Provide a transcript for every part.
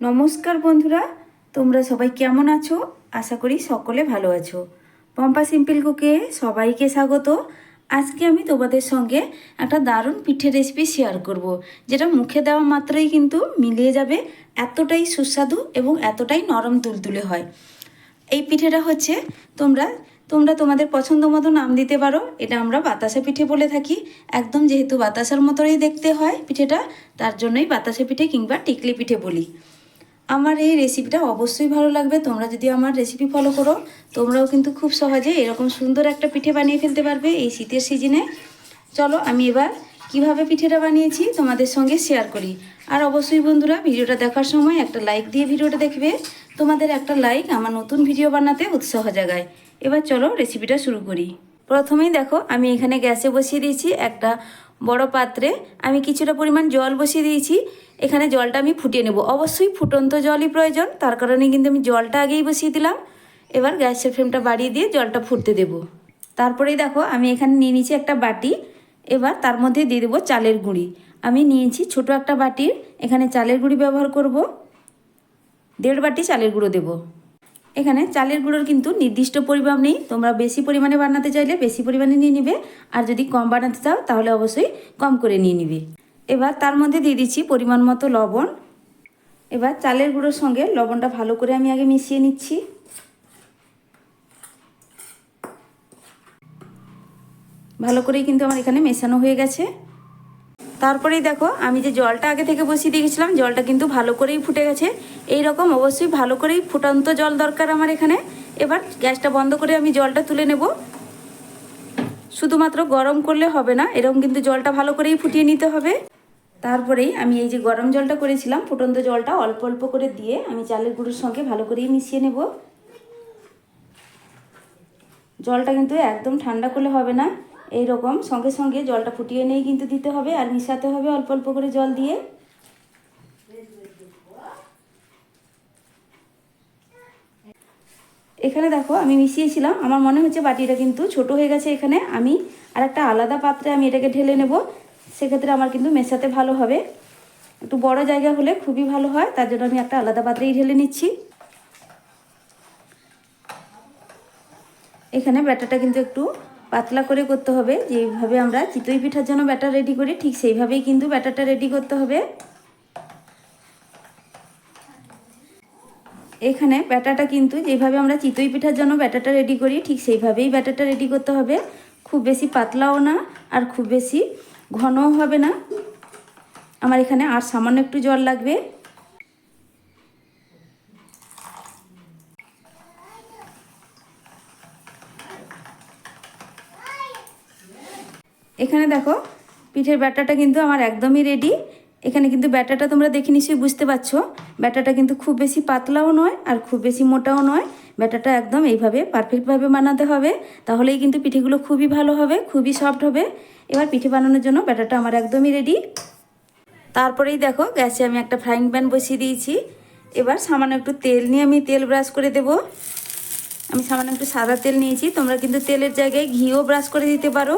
নমস্কার বন্ধুরা, তোমরা সবাই কেমন আছো? আশা করি সকলে ভালো আছো। পম্পা সিম্পল কুকে সবাইকে স্বাগত। আজকে আমি তোমাদের সঙ্গে একটা দারুণ পিঠের রেসিপি শেয়ার করব। যেটা মুখে দেওয়া মাত্রই কিন্তু মিলিয়ে যাবে, এতটাই সুস্বাদু এবং এতটাই নরম তুলতুলে হয়। এই পিঠেটা হচ্ছে তোমরা তোমরা তোমাদের পছন্দ মতো নাম দিতে পারো, এটা আমরা বাতাসা পিঠে বলে থাকি। একদম যেহেতু বাতাসার মতোই দেখতে হয় পিঠেটা, তার জন্যই বাতাসা পিঠে কিংবা টিকলি পিঠে বলি। আমার এই রেসিপিটা অবশ্যই ভালো লাগবে। তোমরা যদি আমার রেসিপি ফলো করো, তোমরাও কিন্তু খুব সহজে এরকম সুন্দর একটা পিঠে বানিয়ে ফেলতে পারবে এই শীতের সিজনে চলো, আমি এবার কীভাবে পিঠেটা বানিয়েছি তোমাদের সঙ্গে শেয়ার করি। আর অবশ্যই বন্ধুরা, ভিডিওটা দেখার সময় একটা লাইক দিয়ে ভিডিওটা দেখবে। তোমাদের একটা লাইক আমার নতুন ভিডিও বানাতে উৎসাহ জাগায়। এবার চলো রেসিপিটা শুরু করি। প্রথমেই দেখো, আমি এখানে গ্যাসে বসিয়ে দিয়েছি একটা বড় পাত্রে আমি কিছুটা পরিমাণ জল বসিয়ে দিয়েছি। এখানে জলটা আমি ফুটিয়ে নেব। অবশ্যই ফুটন্ত জলই প্রয়োজন, তার কারণে কিন্তু আমি জলটা আগেই বসিয়ে দিলাম। এবার গ্যাসের ফ্লেমটা বাড়িয়ে দিয়ে জলটা ফুটতে দেব। তারপরেই দেখো, আমি এখানে নিয়ে নিয়েছি একটা বাটি। এবার তার মধ্যে দিয়ে দেবো চালের গুঁড়ি। আমি নিয়েছি ছোট একটা বাটির। এখানে চালের গুঁড়ি ব্যবহার করব। দেড় বাটি চালের গুঁড়ো দেবো। এখানে চালের গুঁড়োর কিন্তু নির্দিষ্ট পরিমাণ নেই। তোমরা বেশি পরিমাণে বানাতে চাইলে বেশি পরিমাণে নিয়ে নিবে। আর যদি কম বানাতে চাও, তাহলে অবশ্যই কম করে নিয়ে নিবে। এবার তার মধ্যে দিয়ে দিচ্ছি পরিমাণ মতো লবণ। এবার চালের গুঁড়োর সঙ্গে লবণটা ভালো করে আমি আগে মিশিয়ে নিচ্ছি। ভালো করেই কিন্তু আমার এখানে মেশানো হয়ে গেছে। তারপরেই দেখো, আমি যে জলটা আগে থেকে বসিয়ে দিয়ে গেছিলাম জলটা কিন্তু ভালো করেই ফুটে গেছে। এই রকম অবশ্যই ভালো করেই ফুটান্ত জল দরকার আমার এখানে। এবার গ্যাসটা বন্ধ করে আমি জলটা তুলে নেব। শুধুমাত্র গরম করলে হবে না, এরকম কিন্তু জলটা ভালো করেই ফুটিয়ে নিতে হবে। তারপরেই আমি এই যে গরম জলটা করেছিলাম, ফুটন্ত জলটা অল্প অল্প করে দিয়ে আমি চালের গুঁড়োর সঙ্গে ভালো করেই মিশিয়ে নেব। জলটা কিন্তু একদম ঠান্ডা করলে হবে না। এই রকম সঙ্গে সঙ্গে জলটা ফুটিয়ে নিয়েই কিন্তু দিতে হবে আর মিশাতে হবে অল্প অল্প করে জল দিয়ে। এখানে দেখো আমি মিশিয়েছিলাম, আমার মনে হচ্ছে বাটিটা কিন্তু ছোট হয়ে গেছে এখানে। আমি আর একটা আলাদা পাত্রে আমি এটাকে ঢেলে নেব, সেক্ষেত্রে আমার কিন্তু মেশাতে ভালো হবে। একটু বড় জায়গা হলে খুবই ভালো হয়, তার জন্য আমি একটা আলাদা পাত্রেই ঢেলে নিচ্ছি। এখানে ব্যাটারটা কিন্তু একটু পাতলা করে করতে হবে, যেভাবে আমরা চিতই পিঠার জন্য ব্যাটার রেডি করি, ঠিক সেইভাবেই কিন্তু ব্যাটারটা রেডি করতে হবে। এখানে ব্যাটারটা কিন্তু যেভাবে আমরা চিতই পিঠার জন্য ব্যাটারটা রেডি করি, ঠিক সেইভাবেই ব্যাটারটা রেডি করতে হবে। খুব বেশি পাতলাও না আর খুব বেশি ঘনও হবে না। আমার এখানে আর সামান্য একটু জল লাগবে। এখানে দেখো, পিঠের ব্যাটারটা কিন্তু আমার একদমই রেডি এখানে কিন্তু ব্যাটারটা তোমরা দেখে নিশ্চয়ই বুঝতে পারছ। ব্যাটারটা কিন্তু খুব বেশি পাতলাও নয় আর খুব বেশি মোটাও নয়। ব্যাটারটা একদম এইভাবে পারফেক্টভাবে বানাতে হবে। তাহলেই কিন্তু পিঠেগুলো খুবই ভালো হবে, খুবই সফট হবে। এবার পিঠে বানানোর জন্য ব্যাটারটা আমার একদমই রেডি তারপরেই দেখো, গ্যাসে আমি একটা ফ্রাইং প্যান বসিয়ে দিয়েছি। এবার সামান্য একটু তেল নিয়ে আমি তেল ব্রাশ করে দেব। আমি সামান্য একটু সাদা তেল নিয়েছি। তোমরা কিন্তু তেলের জায়গায় ঘিও ব্রাশ করে দিতে পারো।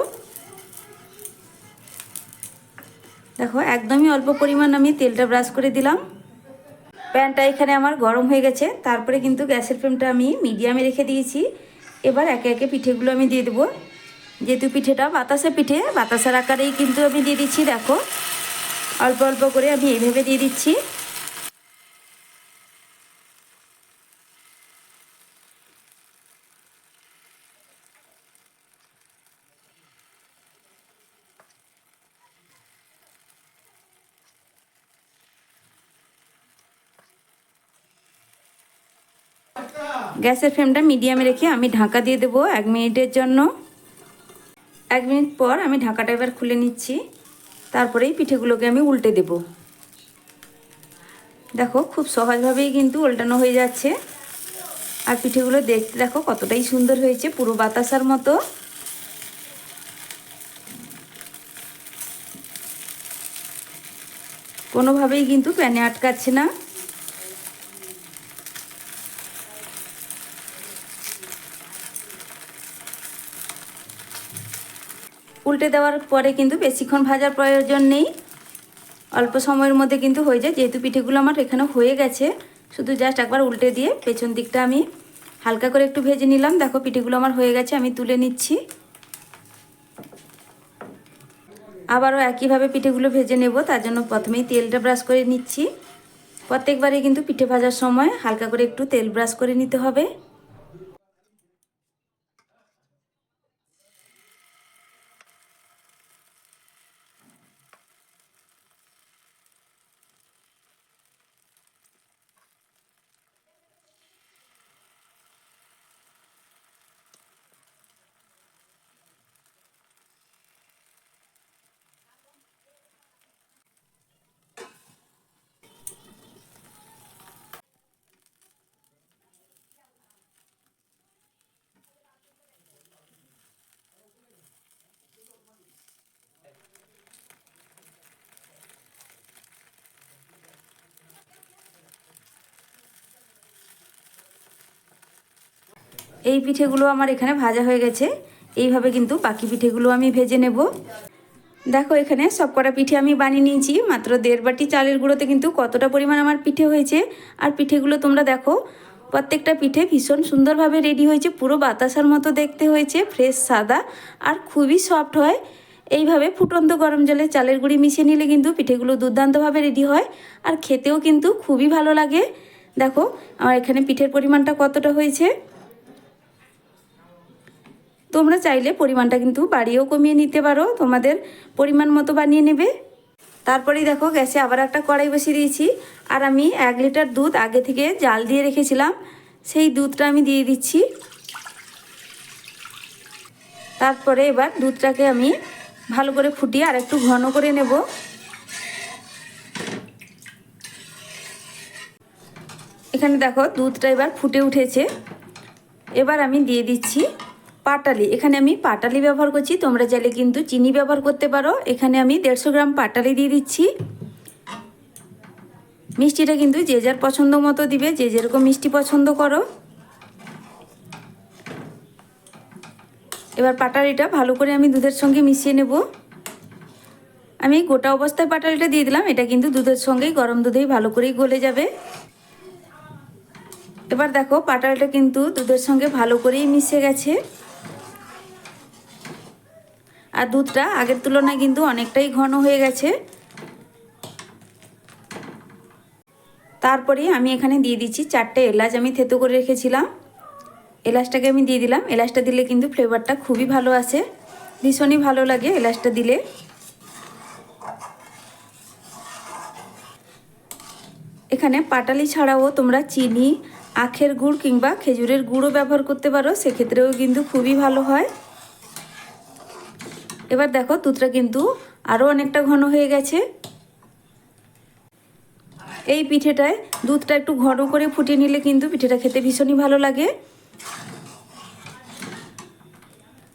দেখো, একদমই অল্প পরিমাণ আমি তেলটা ব্রাশ করে দিলাম। প্যানটা এখানে আমার গরম হয়ে গেছে, তারপরে কিন্তু গ্যাসের ফ্লেমটা আমি মিডিয়ামে রেখে দিয়েছি। এবার একে একে পিঠেগুলো আমি দিয়ে দেবো। যেহেতু পিঠেটা বাতাসে পিঠে, বাতাসের আকারেই কিন্তু আমি দিয়ে দিচ্ছি, দেখো। অল্প অল্প করে আমি এইভাবে দিয়ে দিচ্ছি। গ্যাসের ফ্লেমটা মিডিয়ামে রেখে আমি ঢাকা দিয়ে দেবো এক মিনিটের জন্য। এক মিনিট পর আমি ঢাকাটা এবার খুলে নিচ্ছি। তারপরেই পিঠেগুলোকে আমি উল্টে দেব। দেখো, খুব সহজভাবেই কিন্তু উল্টানো হয়ে যাচ্ছে। আর পিঠেগুলো দেখতে দেখো কতটাই সুন্দর হয়েছে, পুরো বাতাসার মতো। কোনোভাবেই কিন্তু প্যানে আটকাচ্ছে না। উল্টে দেওয়ার পরে কিন্তু বেশিক্ষণ ভাজার প্রয়োজন নেই। অল্প সময়ের মধ্যে কিন্তু হয়ে যায়। যেহেতু পিঠেগুলো আমার এখানে হয়ে গেছে, শুধু জাস্ট একবার উল্টে দিয়ে পেছন দিকটা আমি হালকা করে একটু ভেজে নিলাম। দেখো পিঠেগুলো আমার হয়ে গেছে, আমি তুলে নিচ্ছি। আবারও একইভাবে পিঠেগুলো ভেজে নেব, তার জন্য প্রথমেই তেলটা ব্রাশ করে নিচ্ছি। প্রত্যেকবারই কিন্তু পিঠে ভাজার সময় হালকা করে একটু তেল ব্রাশ করে নিতে হবে। এই পিঠেগুলো আমার এখানে ভাজা হয়ে গেছে। এইভাবে কিন্তু বাকি পিঠেগুলো আমি ভেজে নেব। দেখো এখানে সব কটা পিঠে আমি বানিয়ে নিয়েছি, মাত্র দেড় বাটি চালের গুঁড়োতে কিন্তু কতটা পরিমাণ আমার পিঠে হয়েছে। আর পিঠেগুলো তোমরা দেখো, প্রত্যেকটা পিঠে ভীষণ সুন্দরভাবে রেডি হয়েছে, পুরো বাতাসার মতো দেখতে হয়েছে ফ্রেশ সাদা আর খুবই সফট হয়। এইভাবে ফুটন্ত গরম জলে চালের গুঁড়ি মিশিয়ে নিলে কিন্তু পিঠেগুলো দুর্দান্তভাবে রেডি হয় আর খেতেও কিন্তু খুবই ভালো লাগে। দেখো, আমার এখানে পিঠের পরিমাণটা কতটা হয়েছে। তোমরা চাইলে পরিমাণটা কিন্তু বাড়িয়েও কমিয়ে নিতে পারো, তোমাদের পরিমাণ মতো বানিয়ে নেবে। তারপরেই দেখো, গ্যাসে আবার একটা কড়াই বসিয়ে দিয়েছি। আর আমি এক লিটার দুধ আগে থেকে জাল দিয়ে রেখেছিলাম, সেই দুধটা আমি দিয়ে দিচ্ছি। তারপরে এবার দুধটাকে আমি ভালো করে ফুটিয়ে আর একটু ঘন করে নেব। এখানে দেখো, দুধটা এবার ফুটে উঠেছে। এবার আমি দিয়ে দিচ্ছি পাটালি, এখানে আমি পাটালি ব্যবহার করছি, তোমরা চাইলে কিন্তু চিনি ব্যবহার করতে পারো। এখানে আমি দেড়শো গ্রাম পাটালি দিয়ে দিচ্ছি। মিষ্টিটা কিন্তু যে যার পছন্দ মতো দিবে, যে যেরকম মিষ্টি পছন্দ করো। এবার পাটালিটা ভালো করে আমি দুধের সঙ্গে মিশিয়ে নেব। আমি গোটা অবস্থায় পাটালিটা দিয়ে দিলাম, এটা কিন্তু দুধের সঙ্গেই গরম দুধেই ভালো করেই গলে যাবে। এবার দেখো, পাটালটা কিন্তু দুধের সঙ্গে ভালো করেই মিশে গেছে। আর দুধটা আগের তুলনায় কিন্তু অনেকটাই ঘন হয়ে গেছে। তারপরে আমি এখানে দিয়ে দিচ্ছি চারটে এলাচ আমি থেতো করে রেখেছিলাম। এলাচটাকে আমি দিয়ে দিলাম। এলাচটা দিলে কিন্তু ফ্লেভারটা খুবই ভালো আসে। ভীষণই ভালো লাগে এলাচটা দিলে। এখানে পাটালি ছাড়াও তোমরা চিনি, আখের গুড় কিংবা খেজুরের গুঁড়ও ব্যবহার করতে পারো। সেক্ষেত্রেও কিন্তু খুবই ভালো হয়। এবার দেখো দুধটা কিন্তু আরও অনেকটা ঘন হয়ে গেছে। এই পিঠেটায় দুধটা একটু ঘন করে ফুটিয়ে নিলে কিন্তু পিঠেটা খেতে ভীষণই ভালো লাগে।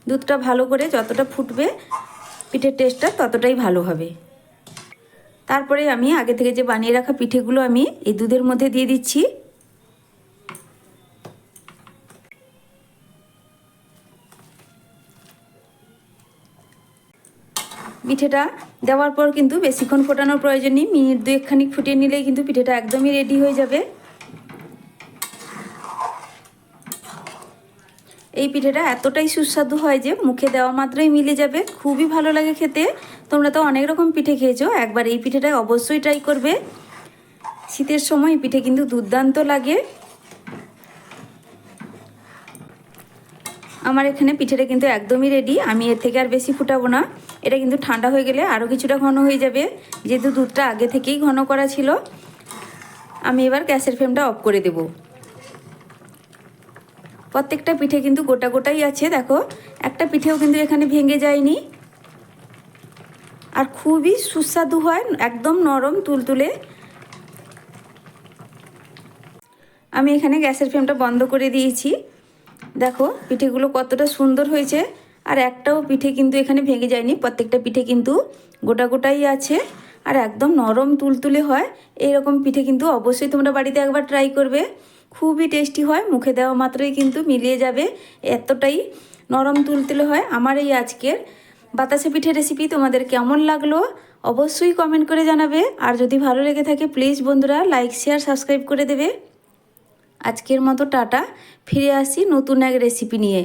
দুধটা ভালো করে যতটা ফুটবে পিঠের টেস্টটা ততটাই ভালো হবে। তারপরে আমি আগে থেকে যে বানিয়ে রাখা পিঠেগুলো আমি এই দুধের মধ্যে দিয়ে দিচ্ছি। পিঠেটা দেওয়ার পর কিন্তু বেশিক্ষণ ফোটানোর প্রয়োজন নেই। মিনিট দু একখানিক ফুটিয়ে নিলেই কিন্তু পিঠেটা একদমই রেডি হয়ে যাবে। এই পিঠেটা এতটাই সুস্বাদু হয় যে মুখে দেওয়া মাত্রই মিলে যাবে। খুবই ভালো লাগে খেতে। তোমরা তো অনেক রকম পিঠে খেয়েছো। একবার এই পিঠেটা অবশ্যই ট্রাই করবে। শীতের সময় পিঠে কিন্তু দুর্দান্ত লাগে। আমার এখানে পিঠেটা কিন্তু একদমই রেডি আমি এর থেকে আর বেশি ফুটাবো না। এটা কিন্তু ঠান্ডা হয়ে গেলে আরও কিছুটা ঘন হয়ে যাবে। যেহেতু দুধটা আগে থেকেই ঘন করা ছিল, আমি এবার গ্যাসের ফ্লেমটা অফ করে দেব। প্রত্যেকটা পিঠে কিন্তু গোটা গোটাই আছে, দেখো। একটা পিঠেও কিন্তু এখানে ভেঙে যায়নি। আর খুবই সুস্বাদু হয়, একদম নরম তুলতুলে। আমি এখানে গ্যাসের ফ্লেমটা বন্ধ করে দিয়েছি। দেখো, পিঠেগুলো কতটা সুন্দর হয়েছে। আর একটাও পিঠে কিন্তু এখানে ভেঙে যায়নি, প্রত্যেকটা পিঠে কিন্তু গোটা গোটাই আছে। আর একদম নরম তুলতুলে হয়, এইরকম পিঠে কিন্তু অবশ্যই তোমরা বাড়িতে একবার ট্রাই করবে। খুবই টেস্টি হয়, মুখে দেওয়া মাত্রই কিন্তু মিলিয়ে যাবে, এতটাই নরম তুলতুলে হয়। আমার এই আজকের বাতাসে পিঠে রেসিপি তোমাদের কেমন লাগল, অবশ্যই কমেন্ট করে জানাবে। আর যদি ভালো লেগে থাকে প্লিজ বন্ধুরা লাইক শেয়ার সাবস্ক্রাইব করে দেবে। আজকের মতো টাটা, ফিরে আসি নতুন এক রেসিপি নিয়ে।